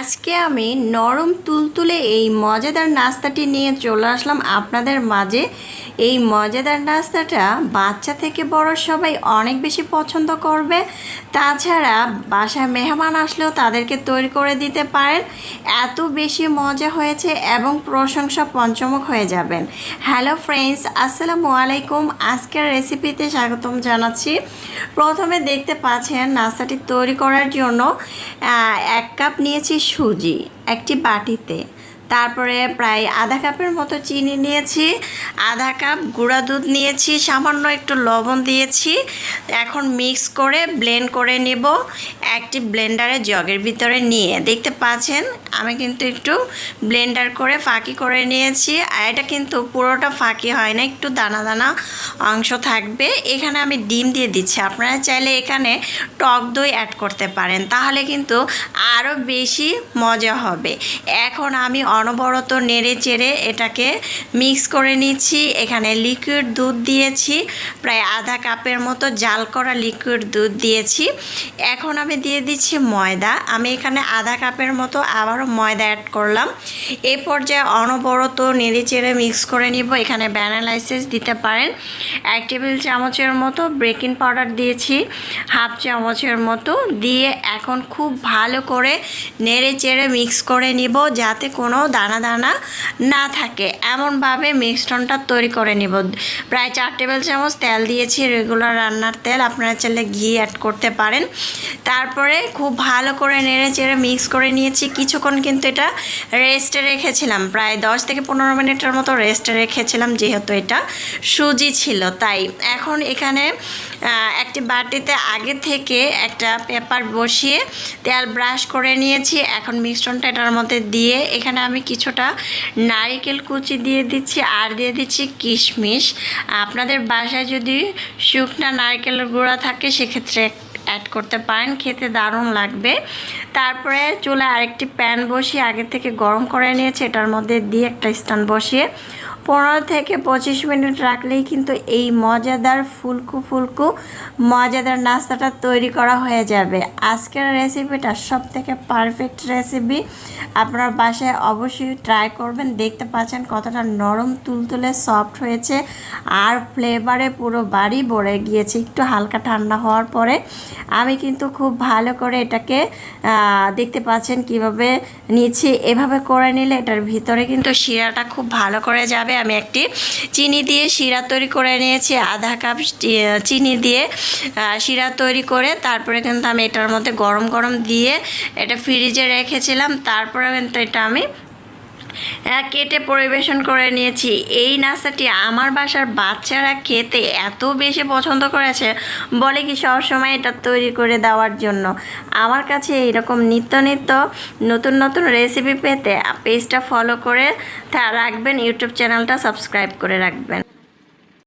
আজকে আমি নরম তুলতুলে এই মজাদার নাস্তাটি নিয়ে চলে আসলাম আপনাদের মাঝে। এই মজাদার নাস্তাটা বাচ্চা থেকে বড় সবাই অনেক বেশি পছন্দ করবে। তাছাড়া বাসায় মেহমান আসলেও তাদেরকে তৈরি করে দিতে পারেন। এত বেশি মজা হয়েছে এবং প্রশংসা পঞ্চমুখ হয়ে যাবেন। হ্যালো ফ্রেন্ডস, আসসালামু আলাইকুম। আজকের রেসিপিতে স্বাগতম জানাচ্ছি। প্রথমে দেখতে পাচ্ছেন নাস্তাটি তৈরি করার জন্য এক কাপ নিয়েছি সুজি একটি বাটিতে তারপরে প্রায় আধা কাপের মতো চিনি নিয়েছি, আধা কাপ গুঁড়া দুধ নিয়েছি, সামান্য একটু লবণ দিয়েছি। এখন মিক্স করে ব্লেন্ড করে নেব, একটি ব্লেন্ডারে জগের ভিতরে নিয়ে। দেখতে পাচ্ছেন, আমি কিন্তু একটু ব্লেন্ডার করে ফাঁকি করে নিয়েছি। আর এটা কিন্তু পুরোটা ফাঁকি হয় না, একটু দানা দানা অংশ থাকবে। এখানে আমি ডিম দিয়ে দিচ্ছি। আপনারা চাইলে এখানে টক দই অ্যাড করতে পারেন, তাহলে কিন্তু আরও বেশি মজা হবে। এখন আমি অনবরত নেড়ে চেড়ে এটাকে মিক্স করে নিচ্ছি। এখানে লিকুইড দুধ দিয়েছি। প্রায় আধা কাপের মতো জাল করা লিকুইড দুধ দিয়েছি। এখন আমি দিয়ে দিচ্ছি ময়দা। আমি এখানে আধা কাপের মতো আবারও ময়দা অ্যাড করলাম। এই পর্যায়ে অনবরত নেড়ে চেড়ে মিক্স করে নিব। এখানে ব্যানালাইসিস দিতে পারেন। এক টেবিল চামচের মতো বেকিং পাউডার দিয়েছি। হাফ চামচের মতো দিয়ে এখন খুব ভালো করে নেড়ে চেড়ে মিক্স করে নিব। যাতে কোনো দানা দানা না থাকে। এমনভাবে মিশ্রণটা তৈরি করে নিব। প্রায় চার টেবিল চামচ তেল দিয়েছি, রেগুলার রান্নার তেল আপনারা চাইলে ঘি অ্যাড করতে পারেন। তারপরে খুব ভালো করে নেড়ে চেড়ে মিক্স করে নিয়েছি। কিছুক্ষণ কিন্তু এটা রেস্টে রেখেছিলাম। প্রায় দশ থেকে পনেরো মিনিটের মতো রেস্টে রেখেছিলাম, যেহেতু এটা সুজি ছিল। তাই এখন এখানে একটি বাটিতে আগে থেকে একটা পেপার বসিয়ে তেল ব্রাশ করে নিয়েছি। এখন মিশ্রণটা এটার মধ্যে দিয়ে এখানে আমি কিছুটা নারিকেল কুচি দিয়ে দিচ্ছি আর দিয়ে দিচ্ছি কিশমিশ। আপনাদের বাসায় যদি শুকনা নারকেলের গুঁড়া থাকে, সেক্ষেত্রে অ্যাড করতে পারেন, খেতে দারুণ লাগবে। তারপরে চুলে আরেকটি প্যান বসিয়ে আগে থেকে গরম করে নিয়েছে, এটার মধ্যে দিয়ে একটা স্ট্যান্ড বসিয়ে পনেরো থেকে পঁচিশ মিনিট রাখলেই কিন্তু এই মজাদার ফুলকু ফুলকু, মজাদার নাস্তাটা তৈরি করা হয়ে যাবে। আজকের রেসিপিটা সব থেকে পারফেক্ট রেসিপি আপনার বাসায় অবশ্যই ট্রাই করবেন। দেখতে পাচ্ছেন কতটা নরম, তুলতুলে সফট হয়েছে। আর ফ্লেভারে পুরো বাড়ি ভরে গিয়েছে। একটু হালকা ঠান্ডা হওয়ার পরে আমি কিন্তু খুব ভালো করে এটাকে দেখতে পাচ্ছেন কীভাবে নিচ্ছি। এভাবে করে নিলে এটার ভিতরে কিন্তু শিরাটা খুব ভালো করে যাবে। আমি একটি চিনি দিয়ে শিরা তৈরি করে নিয়েছি, আধা কাপ চিনি দিয়ে শিরা তৈরি করে তারপরে কিন্তু আমি এটার মধ্যে গরম গরম দিয়ে এটা ফ্রিজে রেখেছিলাম, তারপরে কিন্তু এটা আমি কেটে পরিবেশন করে নিয়েছি। এই নাস্তাটি আমার বাসার বাচ্চারা খেতে এত বেশি পছন্দ করেছে, বলে কি সবসময় এটা তৈরি করে দেওয়ার জন্য। আমার কাছে এইরকম নিত্য নিত্য নতুন নতুন রেসিপি পেতে পেজটা ফলো করে রাখবেন ইউটিউব চ্যানেলটা সাবস্ক্রাইব করে রাখবেন।